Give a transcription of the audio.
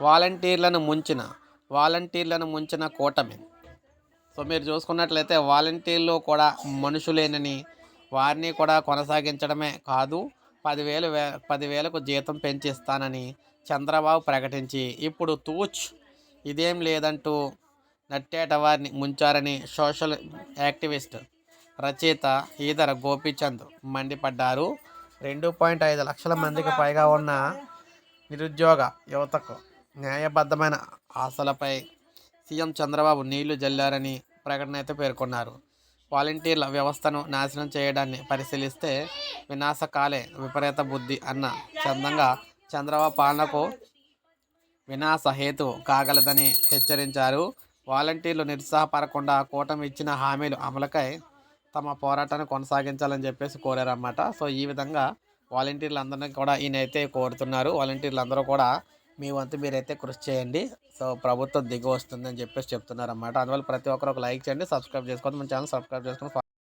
వాలంటీర్లను ముంచిన వాలంటీర్లను ముంచిన కూటమి. సో మీరు చూసుకున్నట్లయితే వాలంటీర్లు కూడా మనుషులేనని వారిని కూడా కొనసాగించడమే కాదు పదివేలు వే పదివేలకు జీతం పెంచిస్తానని చంద్రబాబు ప్రకటించి ఇప్పుడు తూచ్ ఇదేం లేదంటూ నట్టేట వారిని ముంచారని సోషల్ యాక్టివిస్ట్ రచయిత ఈదర గోపీచంద్ మండిపడ్డారు. రెండు పాయింట్ ఐదు లక్షల మందికి పైగా ఉన్న నిరుద్యోగ యువతకు న్యాయబద్ధమైన ఆశలపై సీఎం చంద్రబాబు నీళ్ళు జల్లారని ప్రకటన అయితే పేర్కొన్నారు. వాలంటీర్ల వ్యవస్థను నాశనం చేయడాన్ని పరిశీలిస్తే వినాశకాలే విపరీత బుద్ధి అన్న చందంగా చంద్రబాబు పాలనకు వినాశ హేతు కాగలదని హెచ్చరించారు. వాలంటీర్లు నిరుత్సాహపడకుండా కూటమి ఇచ్చిన హామీలు అమలుకై తమ పోరాటాన్ని కొనసాగించాలని చెప్పేసి కోరారన్నమాట. సో ఈ విధంగా వాలంటీర్లు అందరినీ కూడా ఈయనైతే కోరుతున్నారు. వాలంటీర్లు అందరూ కూడా మీ వంతు మీరైతే కృషి చేయండి. సో ప్రభుత్వం దిగి వస్తుందని చెప్పేసి చెప్తున్నారు అన్నమాట అందువల్ల ప్రతి ఒక్కరు ఒక లైక్ చేయండి సబ్స్క్రైబ్ చేసుకోండి. మన ఛానల్ సబ్స్క్రైబ్ చేసుకొని